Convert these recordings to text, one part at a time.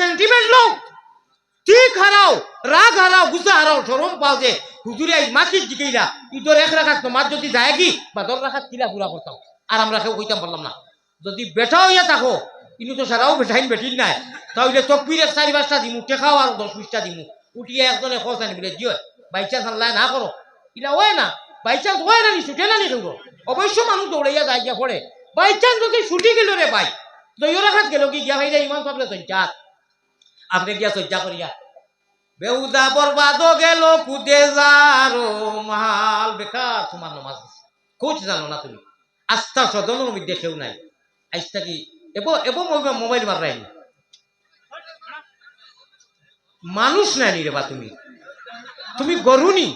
Sentiment লোক ঠিক হারাও রাগ হারাও গুসা হারাও সরম পাও যে হুজুরে এই মাকির দিকেইলা ইটোর এক রাখাত তোমার যদি যায় কি? বা দর রাখাত কিলা পুরা করতাম আর আমরা কেউ কইতাম পারলাম না। যদি বেটা হইয়া থাকো কিন্তু তো সারাও বেটাইন বেটিল নাই। তাহলে তকবিরের চারি পাঁচটা দিমু, টেকাও আর দশ বিশটা দিমু। উঠিয়ে একজনে খোঁজ আনি বলে দিও বাই চান্স আল্লাহ না করো ইলা হয় না, বাই চান্স হয় না নি ছুটে না নি কেউ অবশ্য মানুষ দৌড়াইয়া যায় গিয়া পড়ে বাই চান্স যদি ছুটি গেল রে ভাই দইয় রাখাত গেল কি? গিয়া ভাই ইমান পাবলে সজ্জা আপনি গিয়া সজ্জা করিয়া। বেউদা বরবাদ গেল, কুদে যারো মাল। বেকার তোমার নমাজ কোচ জানো না তুমি? আস্থা মধ্যে কেউ নাই। আইসটা কি? এব এব মোবাইল মারাই মানুষ নাই রে বা তুমি? তুমি গরুনি?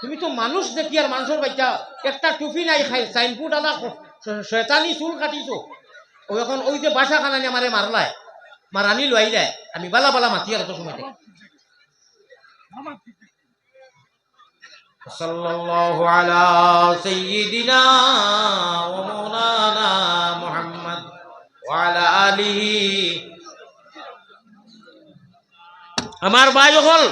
তুমি তো মানুষ দেখি আর মানুষের বাচ্চা। একটা টুপি নাই খাই সাইনপুট আলা শয়তানি চুল কাটিছো। ও এখন ওই যে বাসা খানানি আমারে মারলায়। মারানি লই যায়। আমি বালা বালা মাতি আর তো সময় থেকে সাল্লাল্লাহু আলা সাইয়্যিদিনা ওয়া মাওলানা মুহাম্মদ ওয়া আলা আলিহি। আমার ভাই হল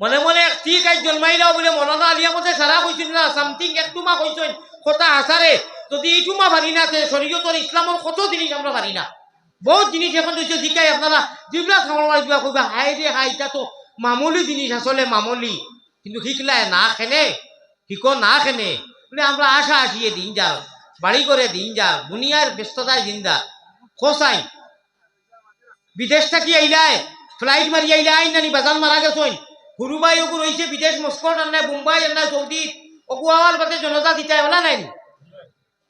মনে মনে কি ঠিক আজ জন্মাইলাও বলে মননা আলিয়া মতে সারা কইছিল না সামথিং একটু মা কইছেন কথা আসারে যদি এইটু মা পারি না শরীয়তর ইসলামের কত জিনিস আমরা পারি না বহুত জিনিস এখন হচ্ছে শিকাই আপনারা। যেগুলা খাবার দিবা কইবা হাই রে হাই এটা তো মামুলি জিনিস আসলে মামুলি। কিন্তু শিখলায় না খেনে শিকো না খেনে। বলে আমরা আশা আসিয়ে দিন যাও বাড়ি করে দিন যাও দুনিয়ার ব্যস্ততায় যা খোসাই বিদেশ থাকি আইলায় ফ্লাইট মারি আইলা আইন নানি বাজান মারা গেছইন গুরুবাই ওগু রইছে বিদেশ মস্কট আন্না মুম্বাই আন্না সৌদি ওগু আওয়ার বাদে জনতা দিতে হলা নাই?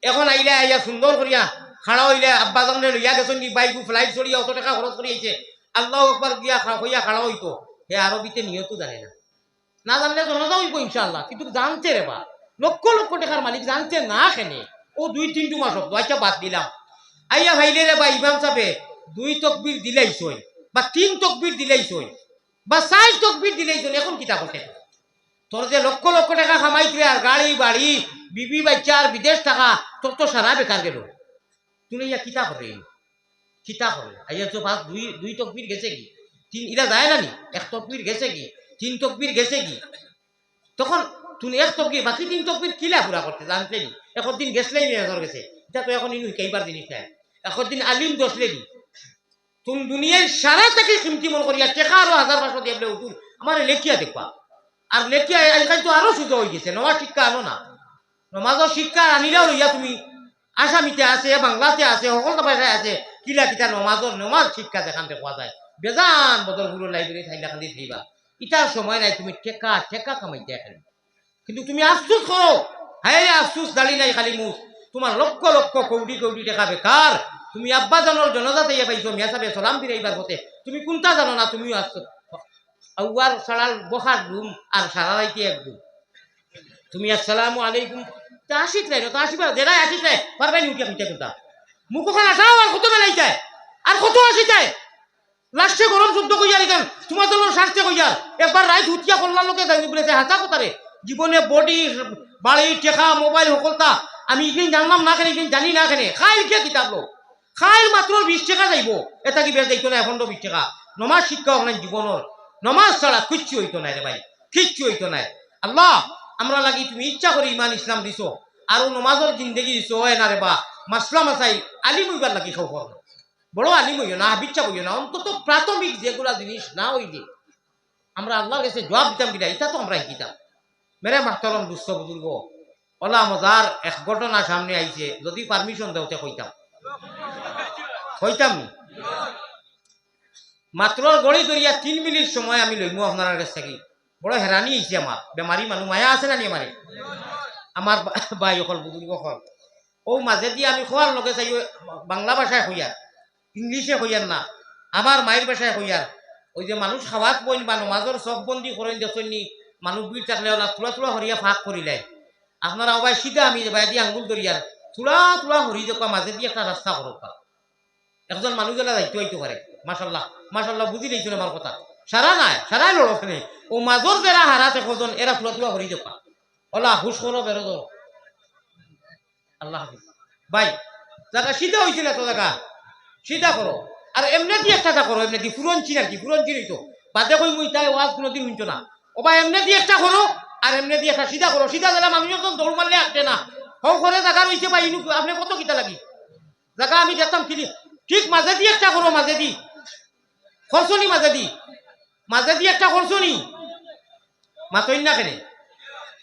এখন আইলা আইয়া সুন্দর করিয়া খাড়া হইলে আব্বা জানলে লইয়া গেছেন কি? বাইকু ফ্লাইট চড়িয়া অত টাকা খরচ করে আইছে। আল্লাহ একবার গিয়া হইয়া খাড়া হইতো। হে আরবিতে নিয়তো জানে না। না জানলে জনতা হইব ইনশাল্লাহ কিন্তু জানতে রে বা লক্ষ লক্ষ টাকার মালিক জানতে না খেনে ও দুই তিনটু মাস হতো আচ্ছা বাদ দিলাম। আইয়া ভাইলে রে বা ইমাম সাহেবে, দুই তকবির দিলেইছই বা তিন তকবির দিলেইছই বা চার তকবির দিলেইছই এখন কিতা করতে তোর যে লক্ষ লক্ষ টাকা কামাইছে আর গাড়ি বাড়ি, বিবি বাচ্চা আর বিদেশ টাকা তোর তো সারা বেকার গেল। তুমি ইয়া কিতা করে কিতা করে আইয়া তো ফার্স্ট দুই দুই তকবির গেছে কি তিন ইরা যায় না নি এক তকবির গেছে কি তিন তকবির গেছে কি তখন তুমি এক তকবির বাকি তিন তকবির কিলা পুরা করতে জানতে নি এখন দিন গেছলেই নি গেছে এটা তো এখন ইনু কেইবার জিনিস নাই এখন দিন আলিম দশলে নি তুমি দুনিয়ায় সারা থেকে কিমতি মন করিয়া টেকা আরও হাজার পাঁচশো দিয়ে উঠুন আমার লেখিয়া দেখবা আর লেখিয়া আজকাল তো আরও সুযোগ হয়ে গেছে নমা শিক্ষা আনো না নমাজর শিক্ষা আনিলেও লইয়া তুমি আসামিতে আছে, বাংলাতে আছে সকল ভাষায় আছে, কিলা কিতা নমাজর নমাজ শিক্ষা থেকে পাওয়া যায়। বেজান বদলগুলো লাইব্রেরি থাইলা খান্দি থাইবা। ইটার সময় নাই, তুমি ঠেকা টেকা কামাইতে এখানে কিন্তু তুমি আফসুস করো হ্যাঁ আফসুস দাঁড়ি নাই খালি মুখ। তোমার লক্ষ লক্ষ, কৌটি কৌটি টাকা বেকার তুমি আব্বা জানোর জনজাতে ইয়ে পাইছো মিয়া সাহেব সালাম ফিরাইবার পথে। তুমি কোনটা জানো না, তুমিও আসছো আউয়ার সারাল বসার রুম আর সারা রাইতে এক রুম তুমি আসসালামু আলাইকুম। তা আসিত নাই তা আসিবা দেদাই আসিত নাই পারবাই নি উঠিয়া মিটে আসাও আর কত যায় আর কত আসি যায় লাস্টে গরম কইয়া তোমার কইয়া, একবার রাইত উঠিয়া করলার লোকে যাই বলেছে হাসা জীবনে বডি বাড়ি, টেকা মোবাইল সকলতা আমি ইখিনি জানলাম না কেন ইখিনি জানি না কেন? খাইল কে কিতাব লোক খাইল মাত্র বিশ টাকা যাইব, এটা কি বেশ যাইতো না, এখন বিশ টাকা? নমাজ শিক্ষা ওখানে জীবনের নমাজ ছাড়া কিচ্ছু হইতো নাই রে ভাই, কিচ্ছু হইতো নাই। আল্লাহ আমরা লাগি তুমি ইচ্ছা করে ইমান ইসলাম দিছো। আর নমাজর জিন্দগি দিছো হয় না রে বা মাসলা মাসাইল আলিম হইবার লাগি সব বড় আলিম হইও না বিচ্ছা হইও না, অন্তত প্রাথমিক যেগুলা জিনিস না হইলে। আমরা আল্লাহর কাছে জবাব দিতাম কিনা এটা তো আমরা শিখিতাম মেরে মাহতরম দুস্থ বুজুর্গ ওলা মজার এক ঘটনা সামনে আইছে যদি পারমিশন দেওতে কইতাম। কইতাম? মাত্র গড়ি ধরিয়া তিন মিনিট সময় আমি লইমু আপনার কাছ থেকে। বড় হেরানি হয়েছে আমার বেমারি মানুষ মায়া আছে না নি আমারে আমার বা- ভাই অকল বুজুর্গ অকল। ও মাঝে দিয়ে আমি খোয়ার লগে চাই বাংলা ভাষায় হইয়ার ইংলিশে হইয়ার না। আমার মায়ের ভাষায় হইয়ার ওই যে মানুষ খাওয়াত বইন বা নমাজর চক বন্দি করেন দেখছেন নি মানুষ ভিড় থাকলে ওলা তুলা তুলা হরিয়া ফাঁক করিলে আপনারা ওবাই সিধা আমি বাই দিয়ে আঙ্গুল ধরিয়ার তুলা তুলা হরি দেখবা মাঝে দিয়ে একটা রাস্তা করবা একজন মানুষ গেলা যাইতে হইতে পারে মাসাল্লাহ মাসাল্লাহ বুঝি লইছিল আমার কথা সারা নাই, সারাই লড়ক নেই ও মাজর যারা হারাতে কজন এরা তুলা তুলা হরি দেখবা ওলা হুশ করো বেরো ধরো আল্লাহ হাফিজ। ভাই জায়গা সিধা হয়েছিল তো জায়গা সিধা করো আর এমনি দিয়ে একটা করো এমনি দি ফুরনছি নাকি ফুরনছি তো। বাদে কই মুই তাই ওয়াজ কোনোদিন শুনছো না। ওবা এমনি দিয়ে একটা করো আর এমনি দিয়ে একটা সিধা করো সিধা দিলে মানুষ যখন দৌড় মারলে আসবে না। হও করে জায়গা রয়েছে বা ইনু আপনি কত কিতা লাগি? জায়গা আমি দেখতাম কিনি ঠিক মাঝে দিয়ে একটা করো মাঝে দি খরচনি মাঝে দি মাঝে দিয়ে একটা করছ খরচনি মাতই না কেনে?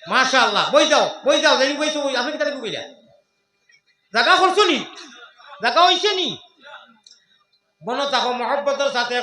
মাশা আল্লাহ বই যাও বই যাও জানি বইছো বই আপনি কিতা লাগি জায়গা করছ নি? জায়গা হইছে নি? বনো থাকো, মহব্বতের সাথে